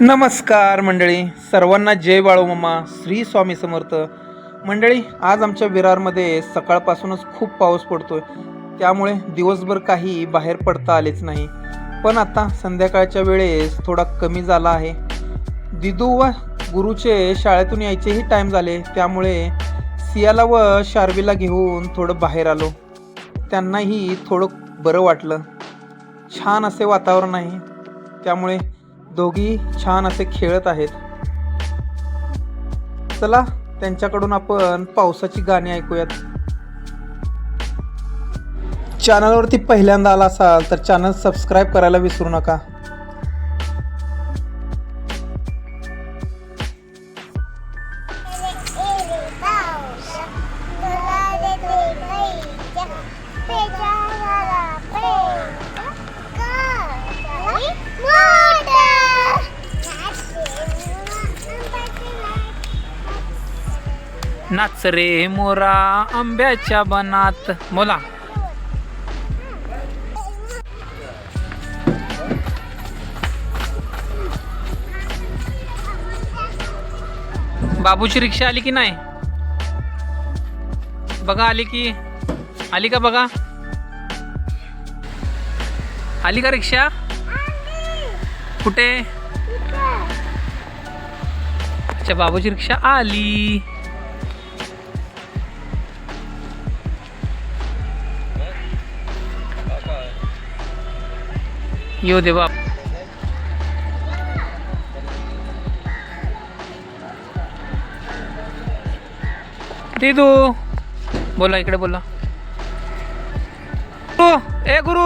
नमस्कार मंडळी सर्वांना जय बाळूमामा श्री स्वामी समर्थ. मंडळी आज आमच्या विरारमध्ये सकाळपासूनच खूप पाऊस पडतोय. त्यामुळे दिवसभर काही बाहेर पडता आलेच नाही. पण आता संध्याकाळच्या वेळेस थोडा कमी झाला आहे. दिदू व गुरुचे शाळेतून यायचेही टाईम झाले. त्यामुळे सियाला व शार्वीला घेऊन थोडं बाहेर आलो. त्यांनाही थोडं बरं वाटलं. छान असे वातावरण आहे. त्यामुळे दोघी छान असे खेळत आहेत. चला त्यांच्याकडून आपण पावसाची गाणी ऐकूयात. चॅनलवरती पहिल्यांदा आला असाल तर चॅनल सबस्क्राईब करायला विसरू नका. नाच रे मोरा आंब्याच्या बनात. बोला. बाबूची रिक्षा आली की नाही? बघा आली की. आली का बघा? आली का रिक्षा? कुठे? अच्छा बाबूची रिक्षा आली. येऊ दे बाप दिदू बोला इकडे बोला. गुरु ए गुरु.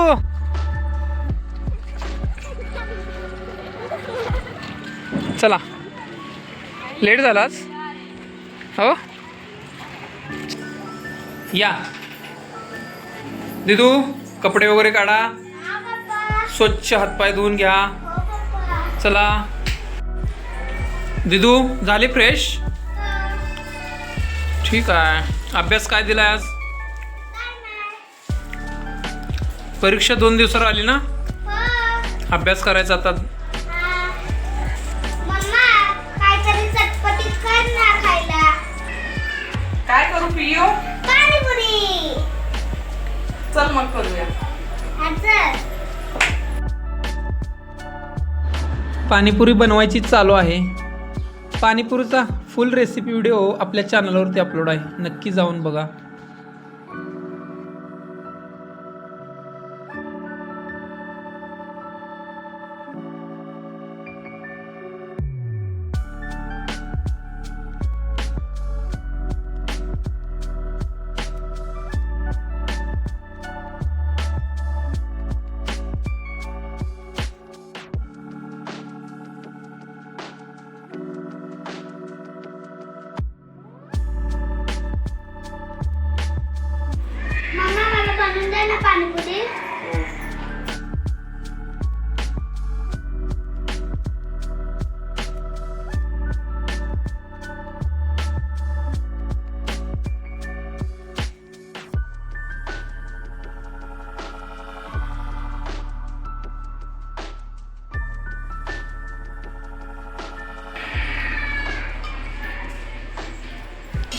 चला. लेट झालाच हो? या. दिदू कपडे वगैरे काढा. स्वच्छ हातपाय धुवून घ्या. चला. दिदू झाले फ्रेश? ठीक आहे. अभ्यास काय दिलाय आज? परीक्षा दोन दिवसावर आली ना? अभ्यास करायचा आता. पाणीपुरी बनवायची चालू आहे. पाणीपुरीचा फुल रेसिपी व्हिडिओ आपल्या चॅनलवरती अपलोड आहे. नक्की जाऊन बघा. पाणीपुरी.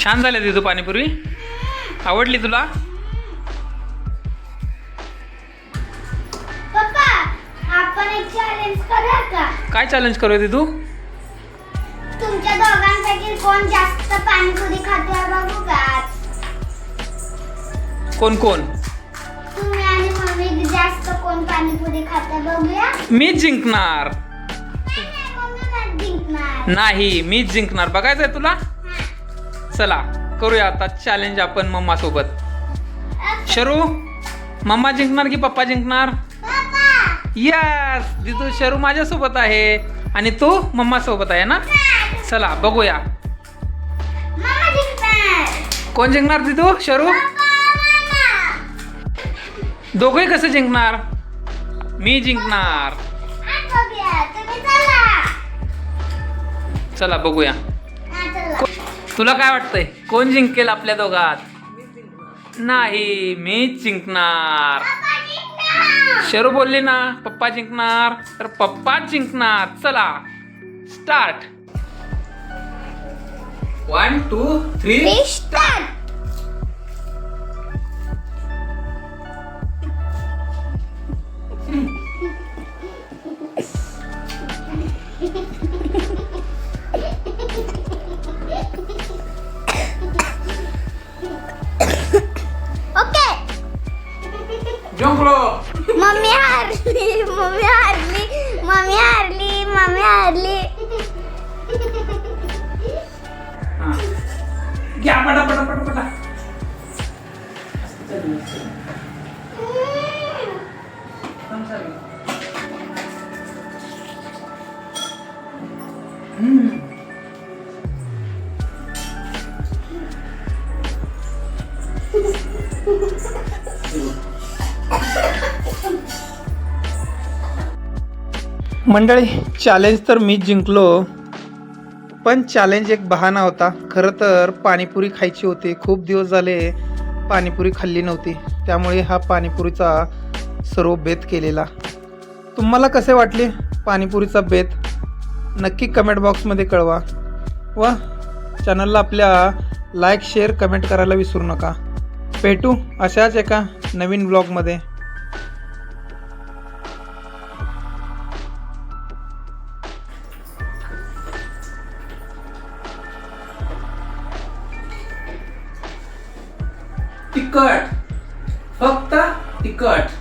छान झाले तुझं पाणीपुरी. आवडली तुला? काय चॅलेंज करूया दिदू? तुमच्या दोघांपैकी कोण जास्त पाणीपुरी खाते बघू का? कोण कोण? तुम्ही आणि मम्मी जास्त कोण पाणीपुरी खाते बघूया. मीच जिंकणार. नाही, नाही, मम्मी नाही जिंकणार. नाही मीच जिंकणार. बघायचंय तुला. चला करूया आता चॅलेंज आपण मम्मा सोबत. शरू? मम्मा जिंकणार की पप्पा जिंकणार? यस दिदू शरू माझ्यासोबत आहे. आणि तू मम्मा सोबत आहे ना? चला बघूया. कोण जिंकणार दिदू शरू? दोघे कसे दोघंही कसं जिंकणार? मी जिंकणार. चला बघूया. तुला काय वाटतंय? कोण जिंकेल आपल्या दोघात? नाही मीच जिंकणार जिंकणार. शरू बोलली ना पप्पा जिंकणार तर पप्पाच जिंकणार. चला start one two three start हारली mummy हारली घ्या पटा पटा पटा पटा मंडळी चॅलेंज तर मीच जिंकलो पण चॅलेंज एक बहाणा होता. खरं तर पाणीपुरी खायची होती. खूप दिवस झाले पाणीपुरी खाल्ली नव्हती. त्यामुळे हा पाणीपुरीचा सर्व बेत केलेला. तुम्हाला कसे वाटले पाणीपुरीचा बेत? नक्की कमेंट बॉक्समध्ये कळवा. व चॅनलला आपल्या लाईक शेअर कमेंट करायला विसरू नका. भेटू अशाच एका नवीन ब्लॉगमध्ये तिखट. फक्त तिखट.